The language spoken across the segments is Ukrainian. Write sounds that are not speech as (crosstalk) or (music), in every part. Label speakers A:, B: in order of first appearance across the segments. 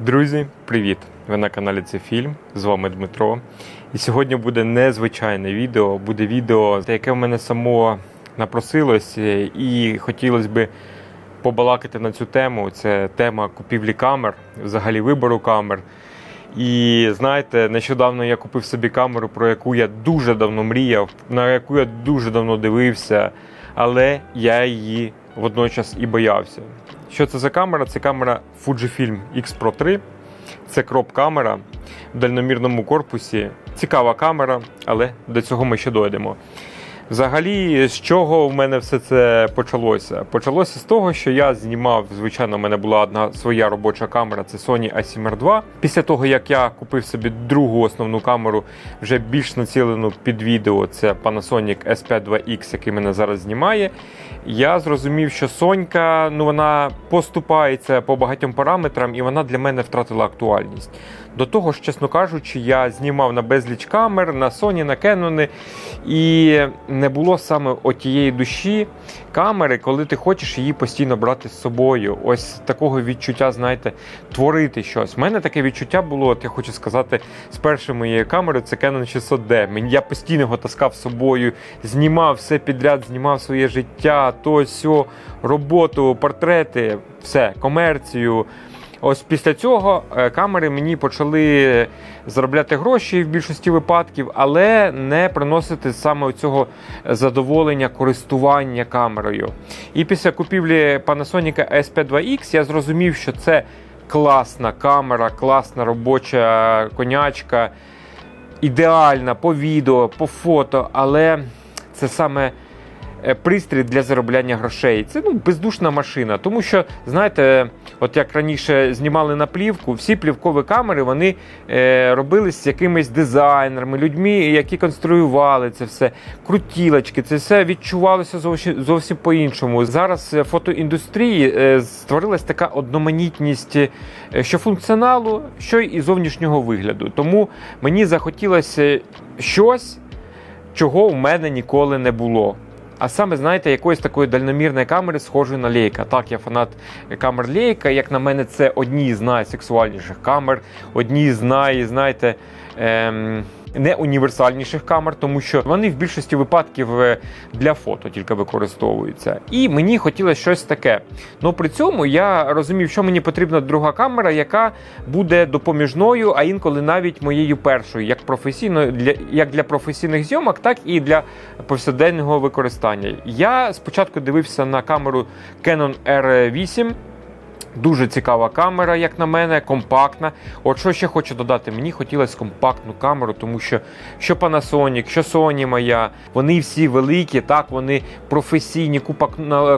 A: Друзі, привіт! Ви на каналі Це Фільм. З вами Дмитро. І сьогодні буде незвичайне відео. Буде відео, яке в мене само напросилось, е, і хотілося б побалакати на цю тему. Це тема купівлі камер, взагалі вибору камер. І знаєте, нещодавно я купив собі камеру, про яку я дуже давно мріяв, на яку я дуже давно дивився, але я її водночас і боявся. Що це за камера? Це камера Fujifilm X Pro 3. Це кроп-камера в дальномірному корпусі. Цікава камера, але до цього ми ще дойдемо. Взагалі, з чого в мене все це почалося? Почалося з того, що я знімав, звичайно, в мене була одна своя робоча камера, це Sony A7R 2. Після того, як я купив собі другу основну камеру, вже більш націлену під відео, це Panasonic S5 2X, який мене зараз знімає. Я зрозумів, що Сонька ну вона поступається по багатьом параметрам, і вона для мене втратила актуальність. До того ж, чесно кажучи, я знімав на безліч камер, на Sony, на Canon, і не було саме отієї душі камери, коли ти хочеш її постійно брати з собою. Ось такого відчуття, знаєте, творити щось. У мене таке відчуття було, от я хочу сказати, з першої моєї камери це Canon 600D. Мені- Я постійно його таскав з собою, знімав все підряд, знімав своє життя, то сьо, роботу, портрети, все, комерцію. Ось після цього е, камери мені почали заробляти гроші в більшості випадків, але не приносити саме цього задоволення користування камерою. І після купівлі Panasonic S5 2X я зрозумів, що це класна камера, класна робоча конячка, ідеальна по відео, по фото, але це саме е, пристрій для заробляння грошей. Це ну, бездушна машина. Тому що, знаєте, от як раніше знімали на плівку, всі плівкові камери вони е, робились з якимись дизайнерами, людьми, які конструювали це все, крутілочки, це все відчувалося зовсім, зовсім по-іншому. Зараз е, фотоіндустрії е, створилась така одноманітність е, що функціоналу, що і зовнішнього вигляду. Тому мені захотілося щось, чого в мене ніколи не було. А саме, знаєте, якоїсь такої дальномірної камери, схожої на лейка. Так, я фанат камер лейка. Як на мене, це одні з найсексуальніших камер, одні з най, знаєте, ем, не універсальніших камер, тому що вони в більшості випадків е, для фото тільки використовуються. І мені хотілося щось таке. Ну при цьому я розумів, що мені потрібна друга камера, яка буде допоміжною, а інколи навіть моєю першою, як професійно для як для професійних зйомок, так і для повсякденного використання. Я спочатку дивився на камеру Canon R8. Дуже цікава камера, як на мене, компактна. От що ще хочу додати, мені хотілося компактну камеру, тому що що Panasonic, що Sony моя, вони всі великі, так, вони професійні, купа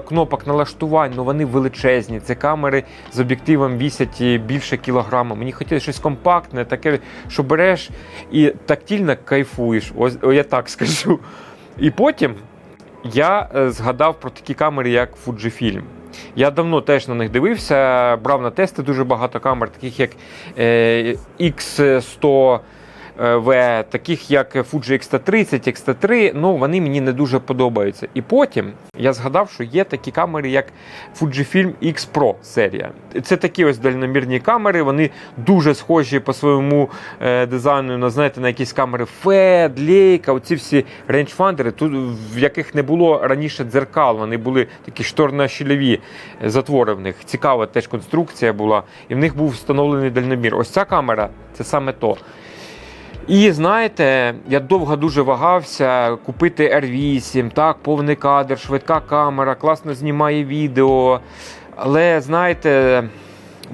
A: кнопок налаштувань, але вони величезні. Це камери з об'єктивом вісять більше кілограма. Мені хотілося щось компактне, таке, що береш і тактильно кайфуєш. Ось я так скажу. І потім я е, згадав про такі камери, як Fujifilm. Я давно теж на них дивився, брав на тести дуже багато камер, таких як е, X100 V, таких як Fuji X-T30, X-T3, ну вони мені не дуже подобаються. І потім я згадав, що є такі камери, як Fujifilm X Pro серія. Це такі ось дальномірні камери, вони дуже схожі по своєму е, дизайну на знаєте, на якісь камери FED, Leica, оці всі рейнджфандери, тут в яких не було раніше дзеркал, вони були такі шторно-щільові затвори в них. Цікава теж конструкція була, і в них був встановлений дальномір. Ось ця камера це саме то. І знаєте, я довго дуже вагався купити R8, так, повний кадр, швидка камера, класно знімає відео. Але знаєте,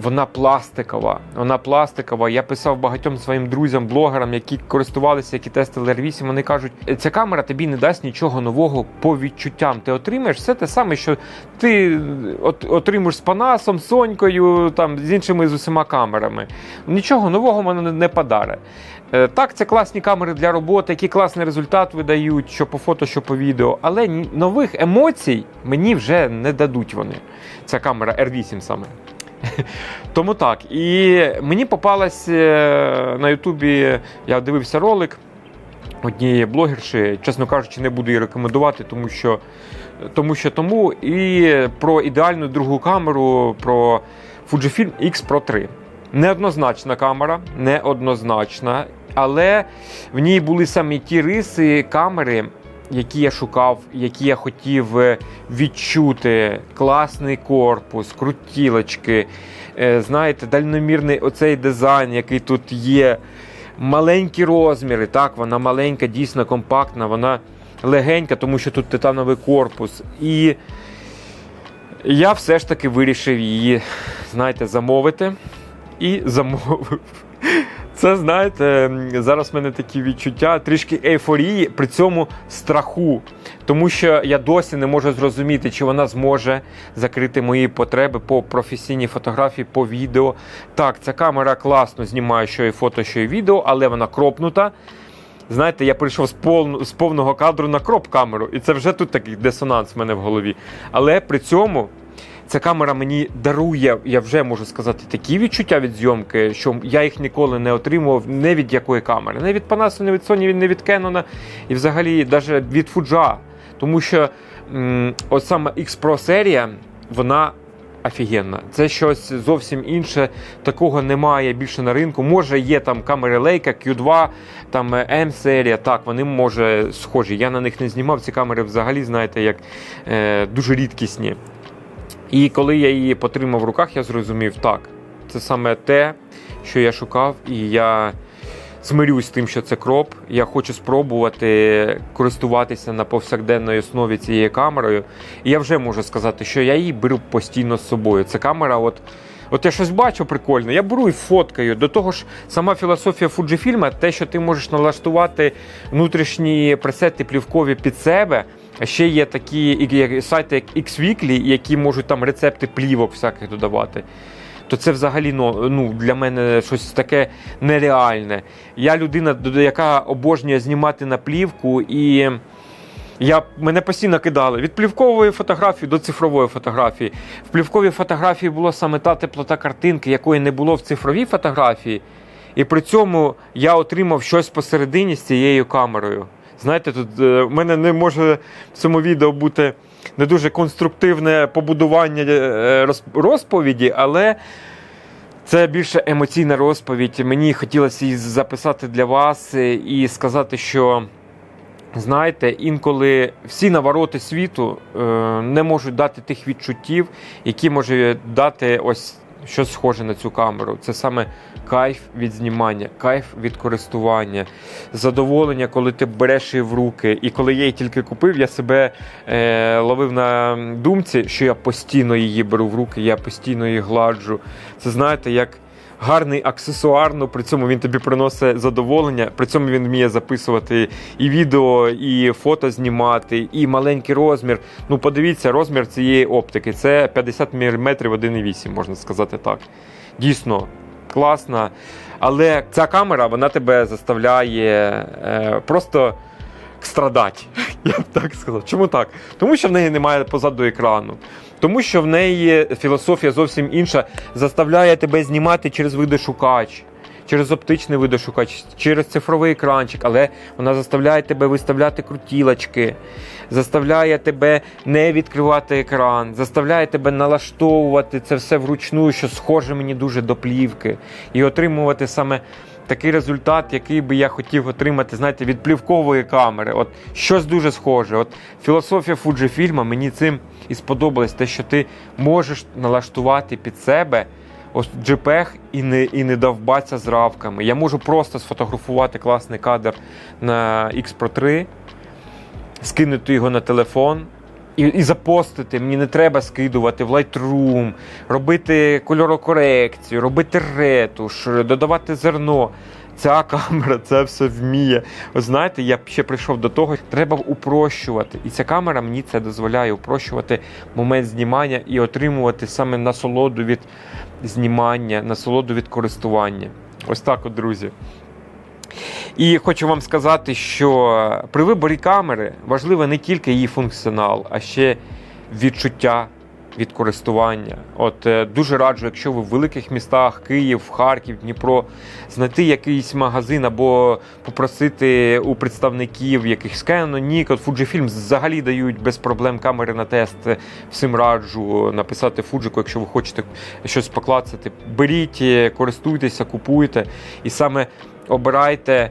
A: вона пластикова. Вона пластикова. Я писав багатьом своїм друзям, блогерам, які користувалися, які тестили R8. Вони кажуть, ця камера тобі не дасть нічого нового по відчуттям. Ти отримаєш все те саме, що ти от, отримуєш з Панасом, Сонькою, там з іншими з усіма камерами. Нічого нового мене не- не подаре. Е, Так, це класні камери для роботи, які класний результат видають, що по фото, що по відео. Але нових емоцій мені вже не дадуть вони. Ця камера R8 саме. (laughs) Тому так. І мені попалась е, на Ютубі, я дивився ролик однієї блогерші, чесно кажучи, не буду її рекомендувати, тому що тому. Що тому і про ідеальну другу камеру, про Fujifilm X Pro 3. Неоднозначна камера, неоднозначна, але в ній були саме ті риси камери, які я шукав, які я хотів е, відчути. Класний корпус, крутілочки, е, знаєте, дальномірний оцей дизайн, який тут є. Маленькі розміри, так, вона маленька, дійсно компактна, вона легенька, тому що тут титановий корпус. І я все ж таки вирішив її, знаєте, замовити. І (laughs) замовив. Це, знаєте, зараз в мене такі відчуття трішки ейфорії, при цьому страху. Тому що я досі не можу зрозуміти, чи вона зможе закрити мої потреби по професійній фотографії, по відео. Так, ця камера класно знімає що і фото, що і відео, але вона кропнута. Знаєте, я прийшов з, пов... з повного кадру на кроп-камеру, і це вже тут такий дисонанс в мене в голові. Але при цьому ця камера мені дарує, я вже можу сказати, такі відчуття від зйомки, що я їх ніколи не отримував не від якої камери, не від Panasonic, не від Sony, не від Canon, і взагалі навіть від Fuji. Тому що от саме X Pro серія, вона офігенна. Це щось зовсім інше. Такого немає більше на ринку. Може, є там камери Leica, Q2, там M серія. Так, вони може схожі. Я на них не знімав. Ці камери взагалі, знаєте, як е, дуже рідкісні. І коли я її потримав в руках, я зрозумів, так, це саме те, що я шукав, і я змирюсь з тим, що це кроп. Я хочу спробувати користуватися на повсякденної основі цією камерою. І я вже можу сказати, що я її беру постійно з собою. Це камера, от. От я щось бачу прикольно, я беру і фоткаю. До того ж, сама філософія Fujifilm, те, що ти можеш налаштувати внутрішні пресети плівкові під себе. Ще є такі сайти, як Xweekly, які можуть там рецепти плівок всяких додавати. То це взагалі ну, ну, для мене щось таке нереальне. Я людина, яка обожнює знімати на плівку, і я, мене постійно кидали від плівкової фотографії до цифрової фотографії. В плівковій фотографії було саме та теплота картинки, якої не було в цифровій фотографії. І при цьому я отримав щось посередині з цією камерою. Знаєте, тут е, в мене не може в цьому відео бути не дуже конструктивне побудування е, розповіді, але це більше емоційна розповідь. Мені хотілося її записати для вас е, і сказати, що. Знаєте, інколи всі навороти світу не можуть дати тих відчуттів, які може дати ось щось схоже на цю камеру. Це саме кайф від знімання, кайф від користування, задоволення, коли ти береш її в руки. І коли я її тільки купив, я себе е, ловив на думці, що я постійно її беру в руки, я постійно її гладжу. Це знаєте, як гарний аксесуар, ну при цьому він тобі приносить задоволення. При цьому він вміє записувати і відео, і фото знімати, і маленький розмір. Ну, подивіться, розмір цієї оптики це 50 мм 1,8, можна сказати так. Дійсно класна. Але ця камера вона тебе заставляє е, просто страдати. (laughs) Я б так сказав. Чому так? Тому що в неї немає позаду екрану. Тому що в неї філософія зовсім інша, заставляє тебе знімати через видошукач, через оптичний видошукач, через цифровий екранчик, але вона заставляє тебе виставляти крутілочки, заставляє тебе не відкривати екран, заставляє тебе налаштовувати це все вручну, що схоже мені дуже до плівки, і отримувати саме. Такий результат, який би я хотів отримати, знаєте, від плівкової камери. От щось дуже схоже. От філософія Fujifilm мені цим і сподобалось, те, що ти можеш налаштувати під себе ось JPEG і не, і не довбатися з равками. Я можу просто сфотографувати класний кадр на X Pro 3, скинути його на телефон. І, і запостити, мені не треба скидувати в Lightroom, робити кольорокорекцію, робити ретуш, додавати зерно. Ця камера це все вміє. Ви знаєте, я ще прийшов до того, треба упрощувати. І ця камера мені це дозволяє упрощувати момент знімання і отримувати саме насолоду від знімання, насолоду від користування. Ось так, от, друзі. І хочу вам сказати, що при виборі камери важливо не тільки її функціонал, а ще відчуття від користування. От е, дуже раджу, якщо ви в великих містах, Київ, Харків, Дніпро, знайти якийсь магазин або попросити у представників якихось Canon, Nikon, Fujifilm взагалі дають без проблем камери на тест. Всім раджу написати Фуджику, якщо ви хочете щось поклацати. Беріть, е, користуйтеся, купуйте і саме обирайте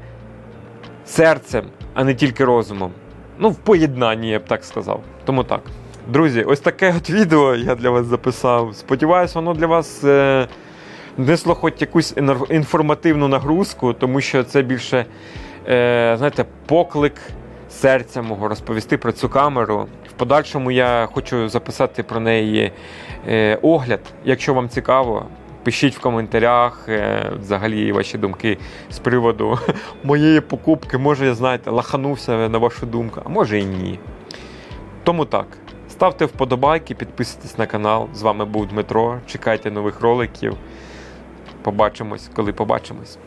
A: серцем, а не тільки розумом. Ну, в поєднанні, я б так сказав. Тому так. Друзі, ось таке от відео я для вас записав. Сподіваюсь, воно для вас е, несло хоч якусь інформативну нагрузку, тому що це більше, е, знаєте, поклик серця мого розповісти про цю камеру. В подальшому я хочу записати про неї е, огляд. Якщо вам цікаво, пишіть в коментарях е, взагалі ваші думки з приводу (laughs) моєї покупки. Може, я знаєте, лаханувся на вашу думку, а може і ні. Тому так. Ставте вподобайки, підписуйтесь на канал. З вами був Дмитро. Чекайте нових роликів. Побачимось, коли побачимось.